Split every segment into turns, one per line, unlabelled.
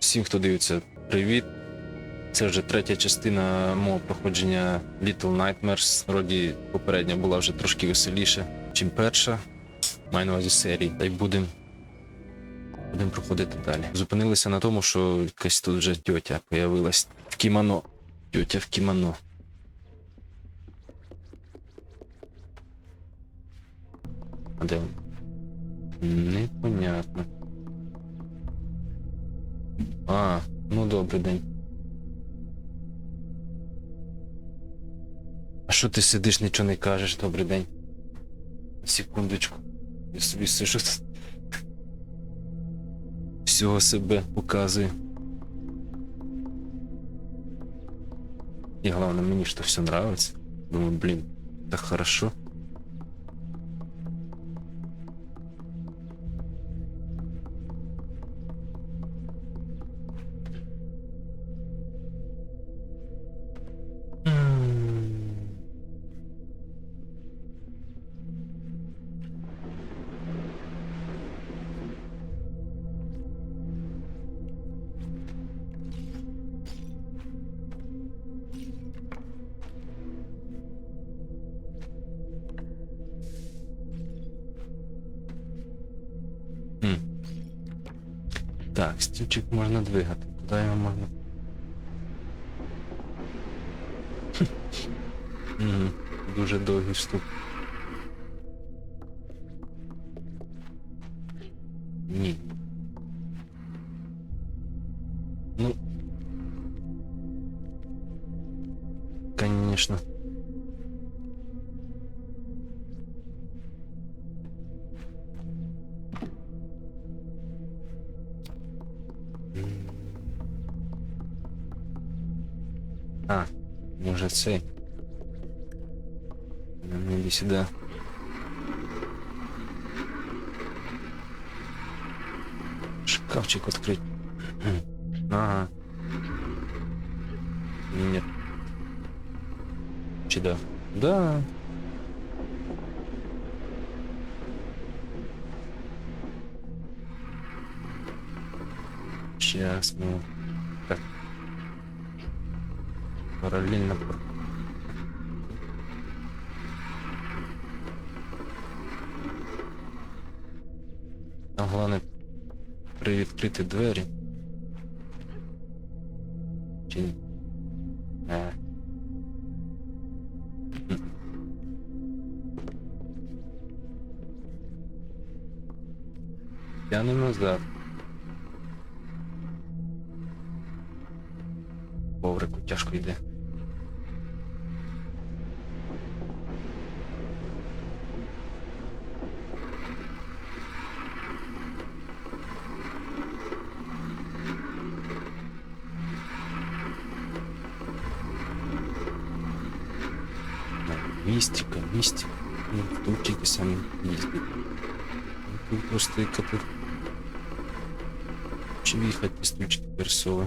Всім, хто дивиться, привіт. Це вже третя частина мого проходження Little Nightmares. Вроді попередня була вже трошки веселіше, чим перша. Маю на увазі серії. Та й будемо будем проходити далі. Зупинилися на тому, що якась тут вже тьотя появилась в кімоно. Тьотя в кімоно. А де? Непонятно. А, ну добрий день. А що ти сидиш, нічого не кажеш, добрий день. Секундочку. Я собі сижу. Всього себе показую. И главное, мне что все нравится. Думаю, блин, так хорошо. Хм. Так, стільчик можна двигати. Куди його можна? Угу. Дуже довгий вступ. Ну, иди сюда. Шкафчик открыть. Ага. Нет. Чи да? Да. Сейчас мы так параллельно головне привідкрити двері. Чи ні? Е. М. Тянем назад. Коврику тяжко йде. Да, Мистика. Ну, Стульчики сами ездят. Ну, Тут просто яка тут. Чи в'їхати ті стульчики персови.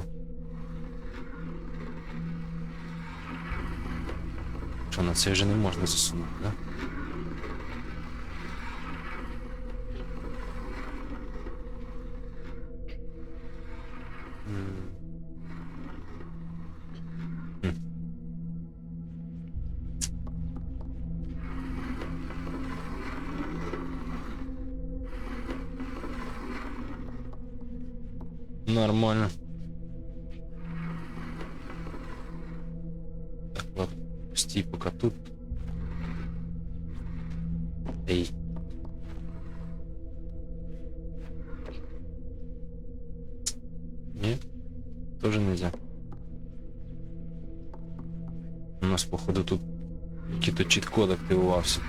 Що на це можна засунути, да? У нас, походу, тут какие-то чит-код активувався.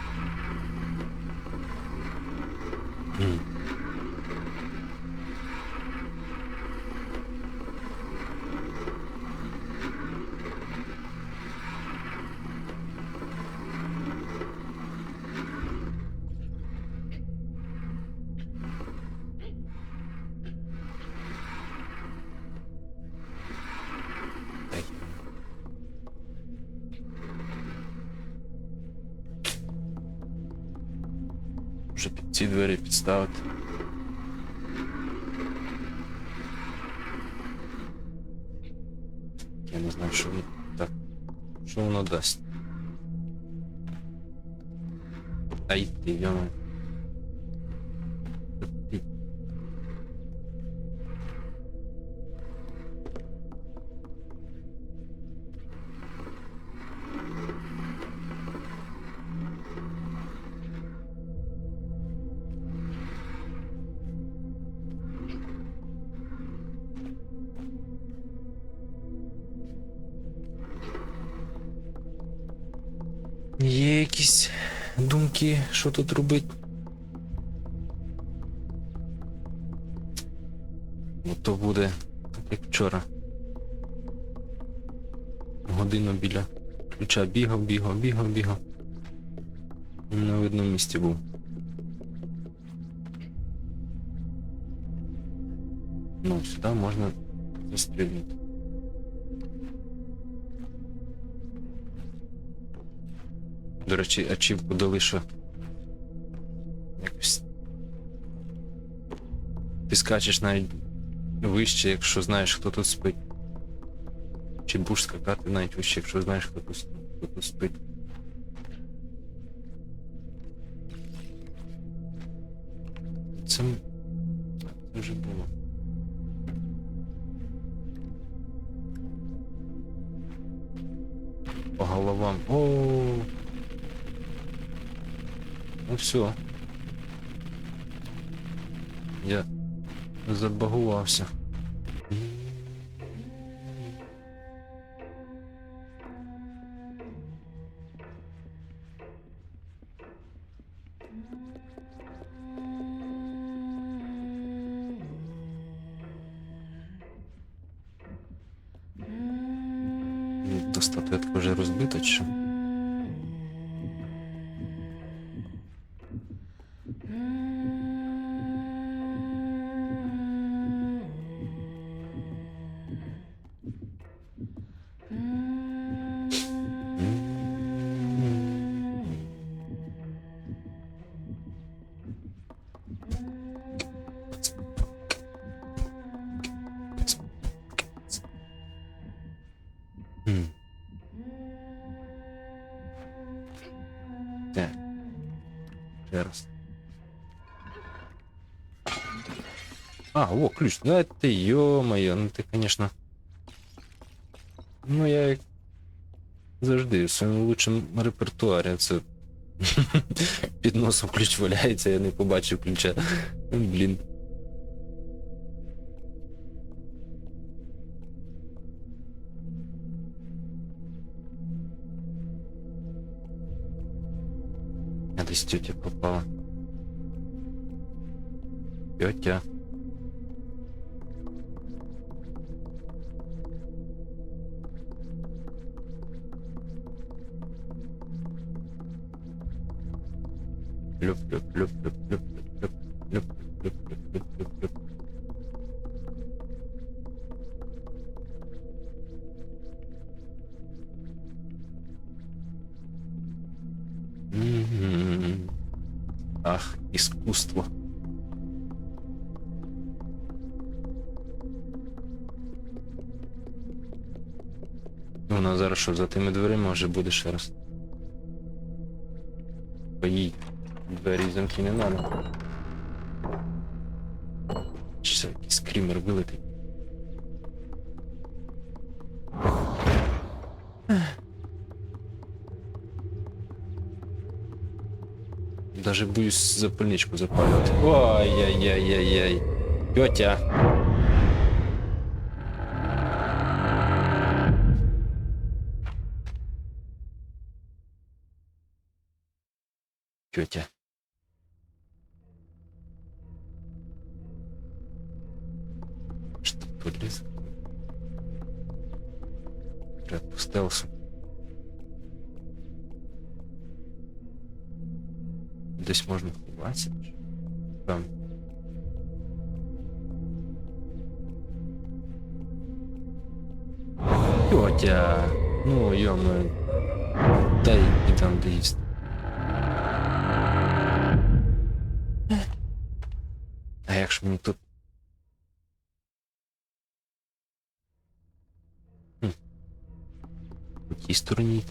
Я не знаю, що воно так. Що воно дасть. Та ти, йома. Що тут робити? Ну то буде так як вчора. Годину біля ключа бігав, бігав, бігав, бігав. На видному місці був. Ну, сюди можна застрілити. До речі, ачівку дали, якось. Ти скачеш навіть вище, якщо знаєш, хто тут спить. Чи будеш скакати навіть вище, якщо знаєш, хто тут, хто тут спить. Це. Це вже було. По головам. О. Ну все. Забагувався. А, о, ключ. Ну это ё-моё, ну ты, конечно. Ну, я як завжди в своєму лучшому репертуарі це. Під носом ключ валяється, я не побачив ключа. Блін. А десь тетя попала. Тетя. Ах, искусство. Ну, Вона зараз що за тими дверима вже буде ще раз. По їй двері замки не надо. Чи скример был вилетить? Даже боюсь запальничку запалювати. Ой-яй-яй-яй-яй. Тетя. Тут лес? Треба по стелсу. Десь можна ховатися. Там. Тетя. Ну, йома. Дай і там доїсти. Стороні.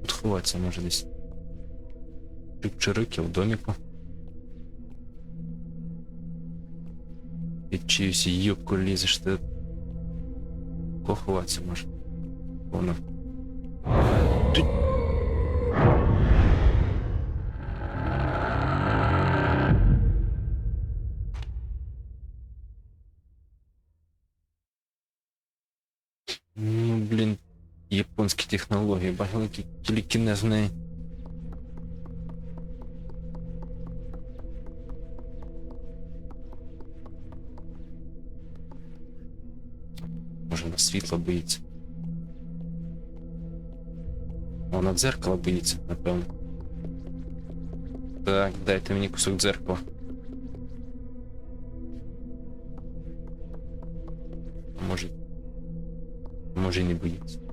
Тут ховатися може десь. Чик-чирик, я в доміку. Під чиюсь юбку лізеш ти. Кого ховатися може? Воно. Технології, бачили, який телекінез в неї. Може на світло боїться. Вона дзеркала боїться, напевно. Так, дайте мені кусок дзеркала. Може. Може не боїться.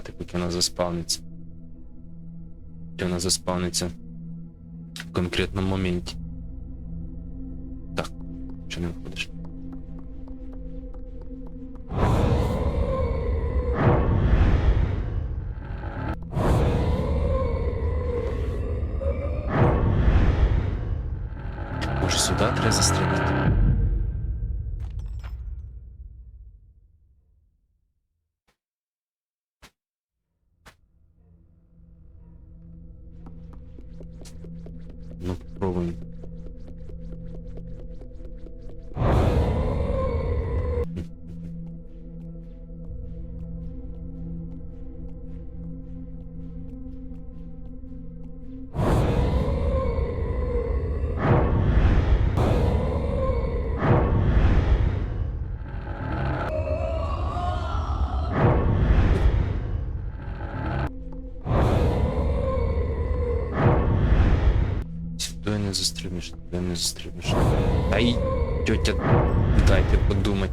Почекати, поки вона заспавниться? Чи вона заспавниться в конкретному моменті? Так, чи не виходиш? Може сюди треба застрілити? Не застрибнеш, туди не застрибнеш. Ай, тетя, дайте подумать.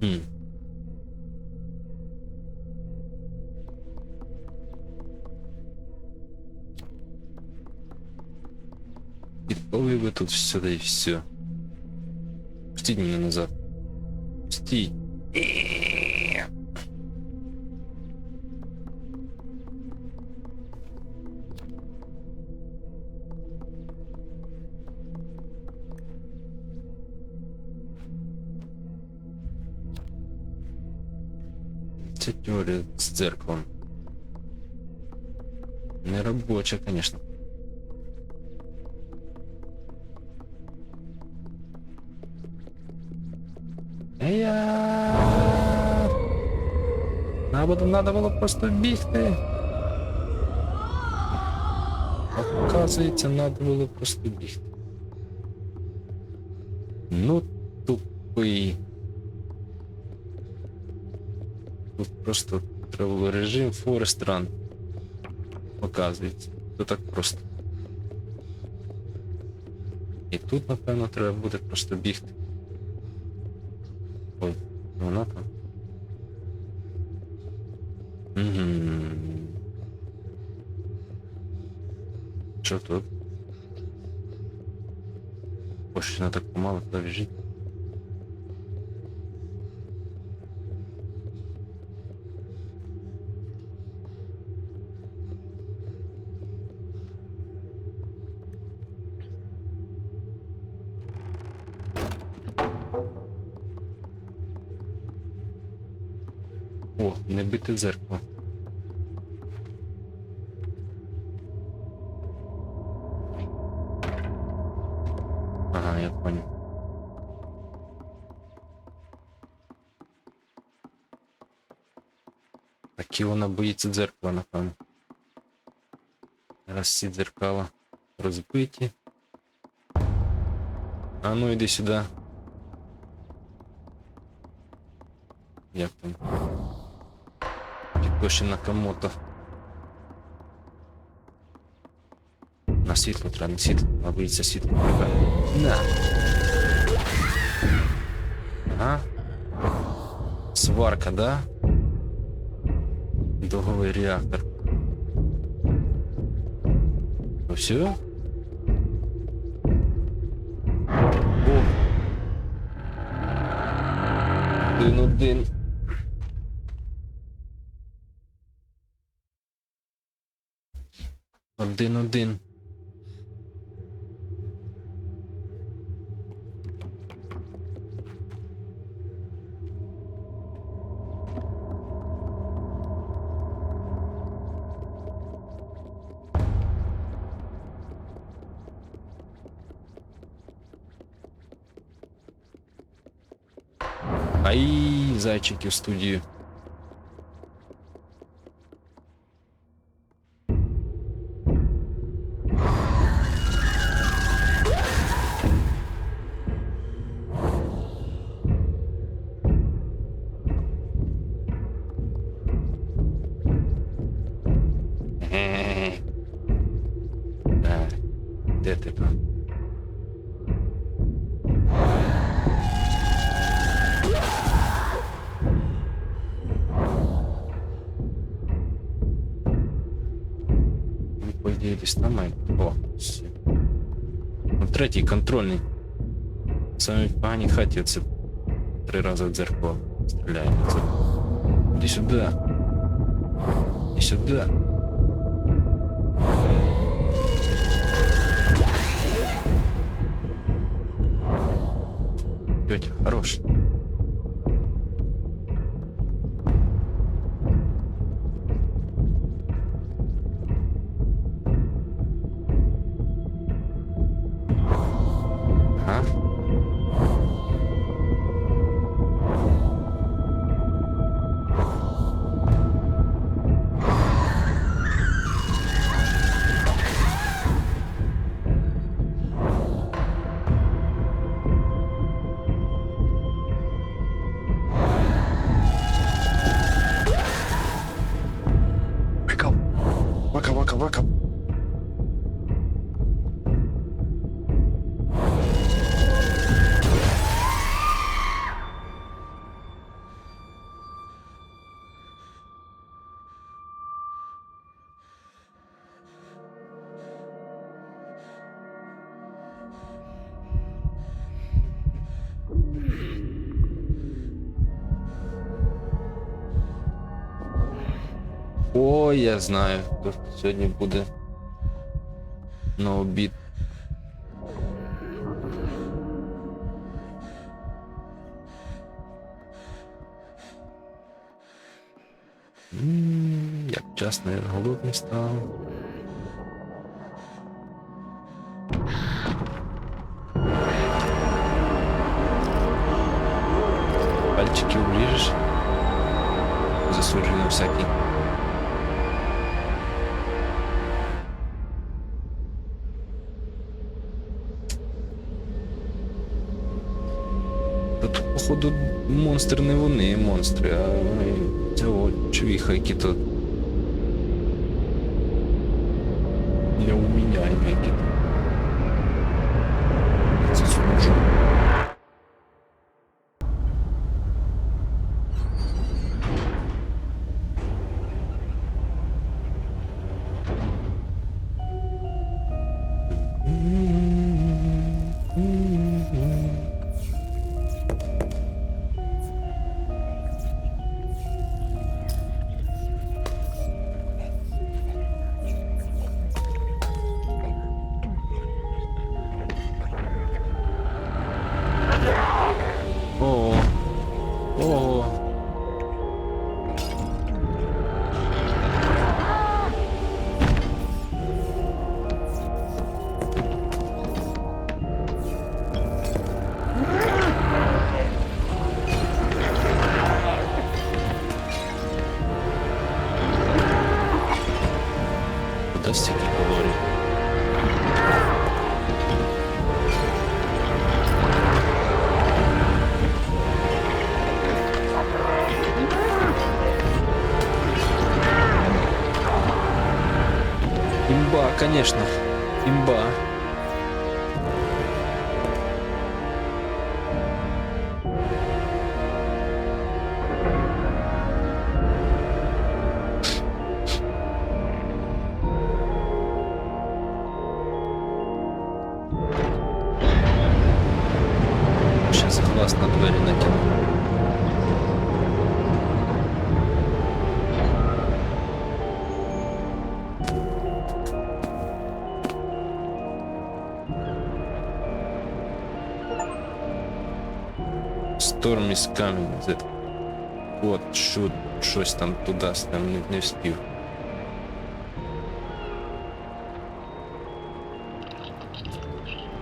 Хм. Би тут все да і все. Пустіть мене назад. Пустіть. Це теорія з дзеркалом. Не робоча, конечно. Надо, надо було просто бігти. Оказується, надо було просто бігти. Ну, тупий. Тут просто треба режим Forest Run. Оказується. Це так просто. І тут, напевно, треба буде просто бігти. Ой, вона там. Що тут? Ось вона так помало туди біжить. О, не бити дзеркало. Такі вона боїться дзеркала, напевно. Раз всі дзеркала розбиті. А ну іди сюди. Як там? Хітоші Накамото. На світло треба, на світло. А боїться світло тебе. На. Ага. Сварка, да? Довговий реактор. Ну все? О. Один-один. Один-один. Ай, зайчики в студію. контрольний. В самій поганій хаті це три рази в дзеркало стріляє. Це... Іди сюди. Іди сюди. Тетя, хорош. О, я знаю, хто сьогодні буде на обід. М, Як вчасно я голодний став. Монстри не вони, монстри, а цього чувіха, які то. Конечно. Імба. Сейчас глаз на двері накину. Coming. That... От, що, щось там туди там не, не встиг.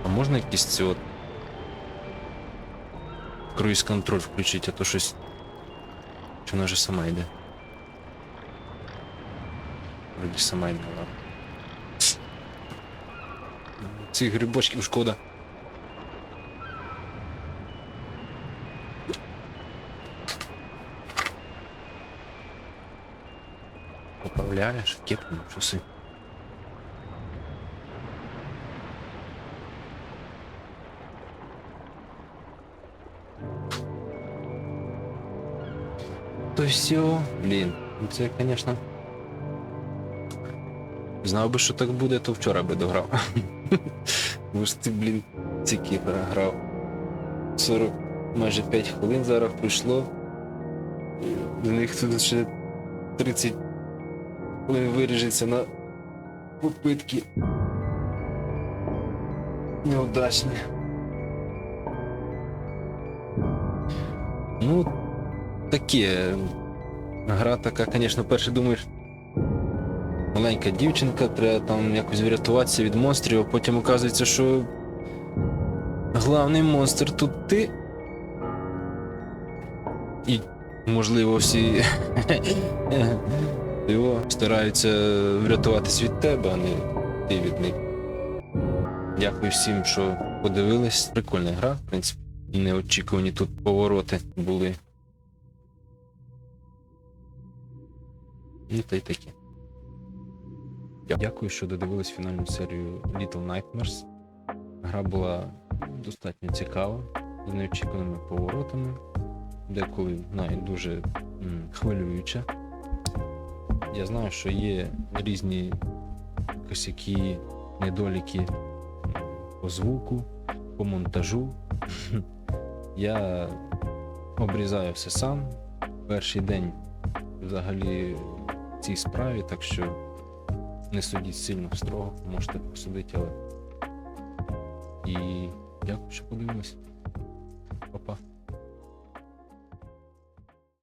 А можна якийсь ці от круїз контроль включити, а то щось. Чи вона вже сама йде? Вроді сама йде, ладно. Цих грибочків шкода. Поправляєш, кепку, на часи. То все, блін, ну це, звісно. Знав би, що так буде, то вчора би дограв. Бо ж ти, блін, тільки програв. 40, майже 5 хвилин зараз пройшло. До них тут ще 30 хвилин виріжеться на попитки. Неудачні. Ну, таке. Гра така, звісно, перше думаєш. Маленька дівчинка, треба там якось врятуватися від монстрів, а потім оказується, що главний монстр тут ти. І, можливо, всі його стараються врятуватись від тебе, а не ти від них. Дякую всім, що подивились. Прикольна гра, в принципі. Неочікувані тут повороти були. Ну та й таке. Дякую, що додивились фінальну серію Little Nightmares. Гра була достатньо цікава, з неочікуваними поворотами, деколи навіть дуже м, хвилююча. Я знаю, що є різні косяки, недоліки по звуку, по монтажу. Я обрізаю все сам. Перший день взагалі в цій справі, так що не судіть сильно строго, можете посудити, але. І дякую, що подивились. Па-па.